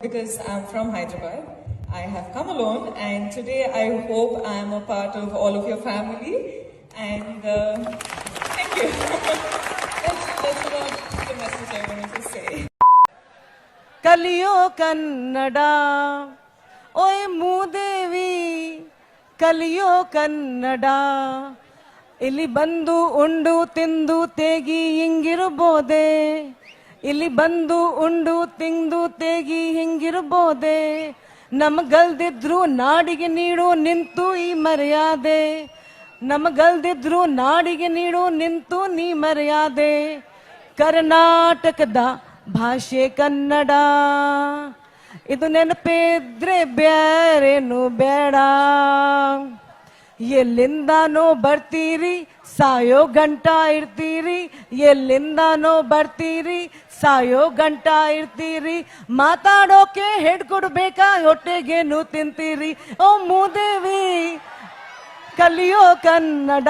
because I'm from Hyderabad. I have come alone, and today I hope I am a part of all of your family. And uh, thank you. that's, that's about the message I wanted to say. ಕಲಿಯೋ ಕನ್ನಡ ಓಯ್ ಮೂದೇವಿ ಕಲಿಯೋ ಕನ್ನಡ ಇಲ್ಲಿ ಬಂದು ಉಂಡು ತಿಂದು ತೇಗಿ ಹಿಂಗಿರ್ಬೋದೆ ಇಲ್ಲಿ ಬಂದು, ಉಂಡು, ತಿಂದು, ತೇಗಿ ಹಿಂಗಿರ್ಬೋದೆ. ನಮಗಲ್ದಿದ್ರು ನಾಡಿಗೆ ನೀಡು, ನಿಂತು ಈ ಮರ್ಯಾದೆ. ನಮಗಲ್ದಿದ್ರು ನಾಡಿಗೆ ನೀಡು, ನಿಂತು ನೀ ಮರ್ಯಾದೆ. ಕರ್ನಾಟಕದ ಭಾಷೆ ಕನ್ನಡ. ಇದು ನೆನಪಿದ್ರೆ ಬ್ಯಾರೇನು ಬೇಡ. ಎಲ್ಲಿಂದಾನೋ ಬರ್ತೀರಿ, ಸಾಯೋ ಗಂಟ ಇರ್ತೀರಿ. ಎಲ್ಲಿಂದನೋ ಬರ್ತೀರಿ, ಸಾಯೋ ಗಂಟ ಇರ್ತೀರಿ. ಮಾತಾಡೋಕೆ ಹೆಡ್ ಕೊಡ್ಬೇಕಾ ಹೊಟ್ಟೆಗೇನು ತಿಂತೀರಿ. ಓ ಮೂದೇವಿ, ಕಲಿಯೋ ಕನ್ನಡ.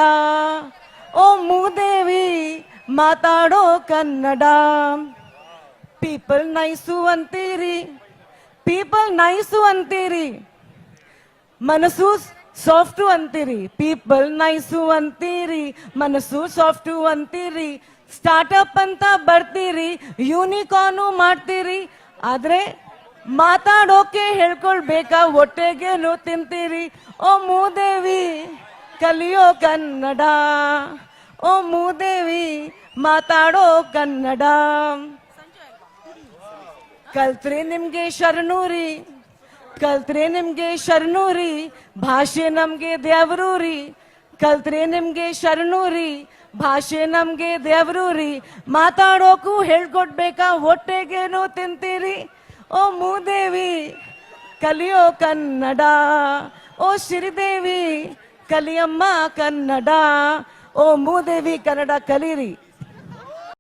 ಓ ಮೂದೇವಿ, ಮಾತಾಡೋ ಕನ್ನಡ. ಪೀಪಲ್ ನೈಸು ಅಂತೀರಿ, ಪೀಪಲ್ ನೈಸು ಅಂತೀರಿ. ಮನಸ್ಸು ಸಾಫ್ಟು ಅಂತೀರಿ, ಪೀಪಲ್ ನೈಸು ಅಂತೀರಿ, ಮನಸ್ಸು ಸಾಫ್ಟು ಅಂತೀರಿ, ಸ್ಟಾರ್ಟಪ್ ಅಂತ ಬರ್ತೀರಿ, ಯೂನಿಕಾರ್ನು ಮಾಡ್ತೀರಿ, ಆದ್ರೆ ಮಾತಾಡೋಕೆ ಹೇಳ್ಕೊಳ್ಬೇಕಾ, ಹೊಟ್ಟೆಗೇನು ತಿಂತೀರಿ? ಓ ಮೂದೇವಿ, ಕಲಿಯೋ ಕನ್ನಡ, ಓ ಮೂದೇವಿ, ಮಾತಾಡೋ ಕನ್ನಡ. ಕಲ್ತ್ರಿ ನಿಮ್ಗೆ ಶರಣೂರಿ. ಕಲ್ತ್ರೆ ನಿಮ್ಗೆ ಶರಣೂರಿ, ಭಾಷೆ ನಮ್ಗೆ ದೇವರೂರಿ. ಕಲ್ತ್ರೆ ನಿಮ್ಗೆ ಶರಣೂರಿ, ಭಾಷೆ ನಮ್ಗೆ ದೇವರೂರಿ. ಮಾತಾಡೋಕು ಹೇಳ್ಕೊಡ್ಬೇಕಾ, ಹೊಟ್ಟೆಗೇನು ತಿಂತೀರಿ? ಓ ಮೂದೇವಿ, ಕಲಿಯೋ ಕನ್ನಡ. ಓ ಶ್ರೀದೇವಿ, ಕಲಿಯಮ್ಮ ಕನ್ನಡ. ಓ ಮೂದೇವಿ, ಕನ್ನಡ ಕಲೀರಿ.